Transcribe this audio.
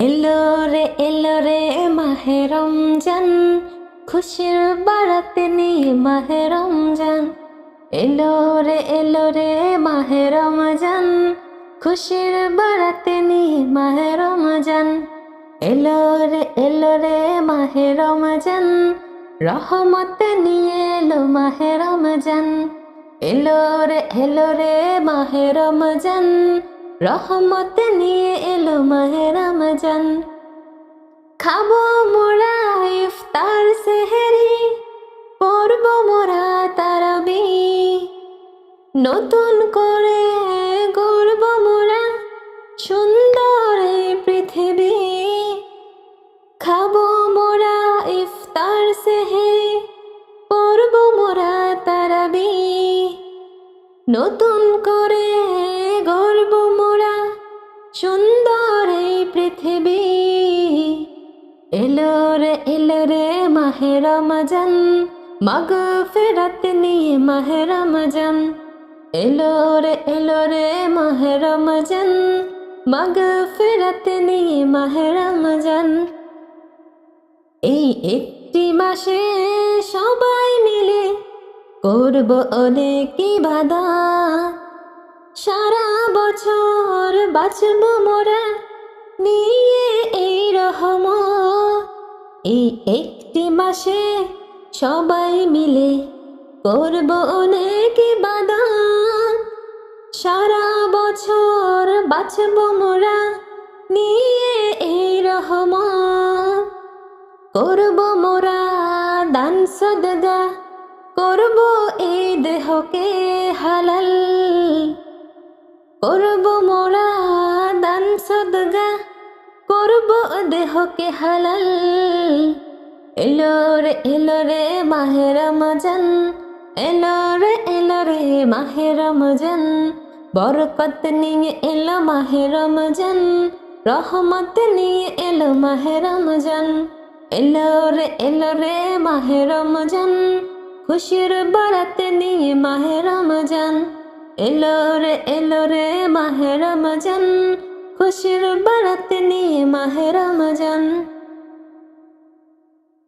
এলো রে এলো রে মাহে রমজান। খুশির বাড়াতে নিয়ে মাহে রমজান। এলো রে এলো রে মাহে রমজান। খুশির বাড়াতে নিয়ে মাহে রমজান। এলো রে এলো রে মাহে রহমত নিয়ে এলো মাহে রমজান। এলো রে এলো রে মাহে রহমত নিয়ে এলো মাহে রমজান খাব মোরা ইফতার সেহেরি পড়ব মোরা তারাবি। নতুন করে গড়ব মোরা সুন্দর পৃথিবী। খাব মোরা ইফতার সেহেরি পড়ব মোরা তারাবি। নতুন করে গর্ব মোরা সুন্দর এলো রে এলো রে মাহে রমজান। মাগ ফেরাত নিয়ে মাহে রমজান। এলো রে এলো রে মাহে রমজান। মাগ ফেরাত নিয়ে মাহে এই একটি মাসে সবাই মিলে করব অনেক বাদা সারা বছর বাঁচব মোরা নিয়ে এই এই একটি মাসে সবাই মিলে করব অনেক বাদা সারা বছর বাঁচব মোরা নিয়ে এই রহম করব মোরা দান সদগা, করব এই দেহকে হালাল। করব মোরা দান সদগা করব দেহকে হালাল। এলো রে এলো রে মাহে রমজান। এলো রে এলো রে মাহে রমজান। বরকত নিয়ে এলো মাহে রমজান। রহমত নিয়ে এলো মাহে রমজান। এলো রে এলো রে মাহে রমজান। খুশির বারাতে নিয়ে মাহে রমজান। এলো রে এলো রে মাহে রমজান। খুশির বাড়াতে নিয়ে মাহের রমজান।